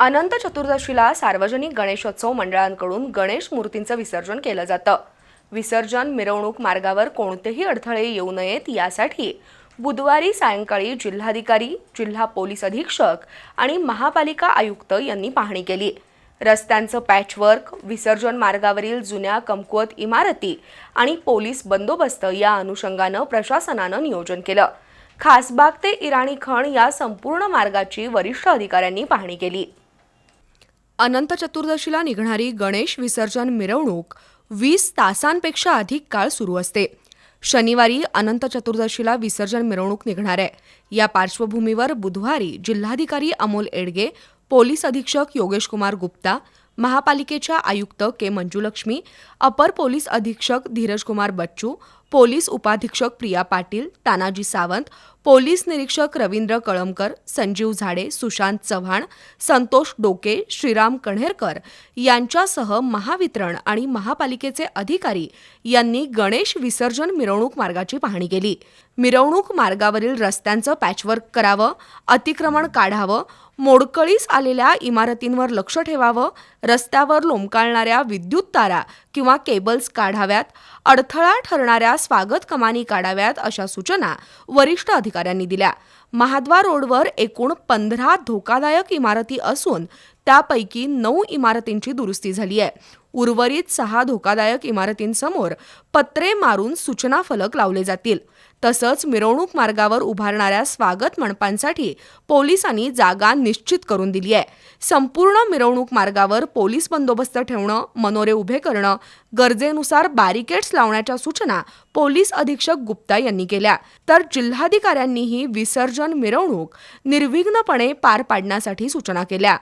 अनंत चतुर्दशीला सार्वजनिक गणेशोत्सव मंडळांकडून गणेश मूर्तींचं विसर्जन केलं जातं. विसर्जन मिरवणूक मार्गावर कोणतेही अडथळे येऊ नयेत यासाठी बुधवारी सायंकाळी जिल्हाधिकारी जिल्हा पोलीस अधीक्षक आणि महापालिका आयुक्त यांनी पाहणी केली. रस्त्यांचं पॅचवर्क विसर्जन मार्गावरील जुन्या कमकुवत इमारती आणि पोलीस बंदोबस्त या अनुषंगानं प्रशासनानं नियोजन केलं. खासबाग ते इराणी खण या संपूर्ण मार्गाची वरिष्ठ अधिकाऱ्यांनी पाहणी केली. अनंत चतुर्दशीला निघणारी गणेश विसर्जन मिरवणूक वीस तासांपेक्षा अधिक काळ सुरू असते. शनिवारी अनंत चतुर्दशीला विसर्जन मिरवणूक निघणार आहे. या पार्श्वभूमीवर बुधवारी जिल्हाधिकारी अमोल एडगे पोलीस अधीक्षक योगेश कुमार गुप्ता महापालिकेच्या आयुक्त के मंजुलक्ष्मी अपर पोलीस अधीक्षक धीरज कुमार बच्चू पोलीस उपाधीक्षक प्रिया पाटील तानाजी सावंत पोलीस निरीक्षक रवींद्र कळमकर संजीव झाडे सुशांत चव्हाण संतोष डोके श्रीराम कण्हेरकर यांच्यासह महावितरण आणि महापालिकेचे अधिकारी यांनी गणेश विसर्जन मिरवणूक मार्गाची पाहणी केली. मिरवणूक मार्गावरील रस्त्यांचं पॅचवर्क करावं अतिक्रमण काढावं मोडकळीस आलेल्या इमारतींवर लक्ष ठेवावं रस्त्यावर लोंबकाळणाऱ्या विद्युत तारा किंवा केबल्स काढाव्यात अडथळा ठरणाऱ्या स्वागत कमानी काढाव्यात अशा सूचना वरिष्ठ अधिकाऱ्यांनी दिल्या. महाद्वार रोडवर एकूण पंधरा धोकादायक इमारती असून त्यापैकी नऊ इमारतींची दुरुस्ती झाली आहे. उर्वरित सहा धोकादायक इमारतींसमोर पत्रे मारून सूचना फलक लावले जातील. तसंच मिरवणूक मार्गावर उभारणाऱ्या स्वागत मंडपांसाठी पोलिसांनी जागा निश्चित करून दिली आहे. संपूर्ण मिरवणूक मार्गावर पोलीस बंदोबस्त ठेवणं मनोरे उभे करणं गरजेनुसार बॅरिकेड्स लावण्याच्या सूचना पोलीस अधीक्षक गुप्ता यांनी केल्या. तर जिल्हाधिकाऱ्यांनीही विसर्जन मिरवणूक निर्विघ्नपणे पार पाडण्यासाठी सूचना केल्या.